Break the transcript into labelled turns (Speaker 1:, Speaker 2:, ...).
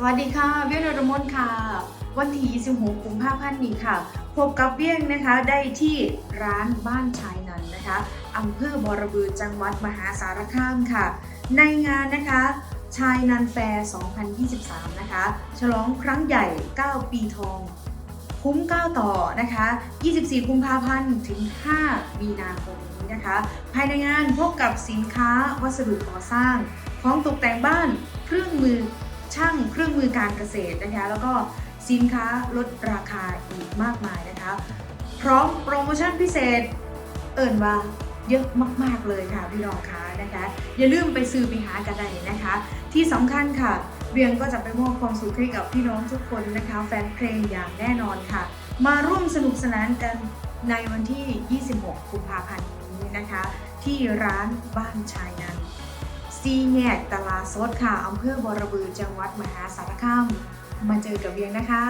Speaker 1: สวัสดีค่ะเวียนรมนค่ะ วันที่26กุมภาพันธ์นี้ค่ะ พบกับเวียงนะคะได้ที่ร้านบ้านชายนันนะคะอำเภอบอระบือจังหวัดมหาสารคามค่ะ ในงานนะคะชายนันแฟร์ 2023 นะคะ ฉลองครั้งใหญ่ 9 ปีทอง คุ้ม 9 ต่อนะคะ 24 กุมภาพันธ์ถึง 5 มีนาคมนี้นะคะ ภายในงานพบกับสินค้าวัสดุก่อสร้าง ของตกแต่งบ้าน เครื่องมือ ช่างเครื่องมือการเกษตรนะคะ แล้วก็สินค้าลดราคาอีกมากมายนะคะ พร้อมโปรโมชั่นพิเศษ เอิ่นว่าเยอะมาก ๆ เลยค่ะพี่น้องคะนะคะ อย่าลืมไปซื้อไปหากันได้นะคะ ที่สำคัญค่ะเวียงก็จะไปมอบความสุขให้กับพี่น้องทุกคนนะคะ แฟนเพลงอย่างแน่นอนค่ะ มาร่วมสนุกสนานกันในวันที่ 26 กุมภาพันธ์นี้นะคะ ที่ร้านบ้านชายนัน ซีแยกตลาดสดค่ะอำเภอบรบือจังหวัดมหาสารคามมาเจอกับเวียงนะคะ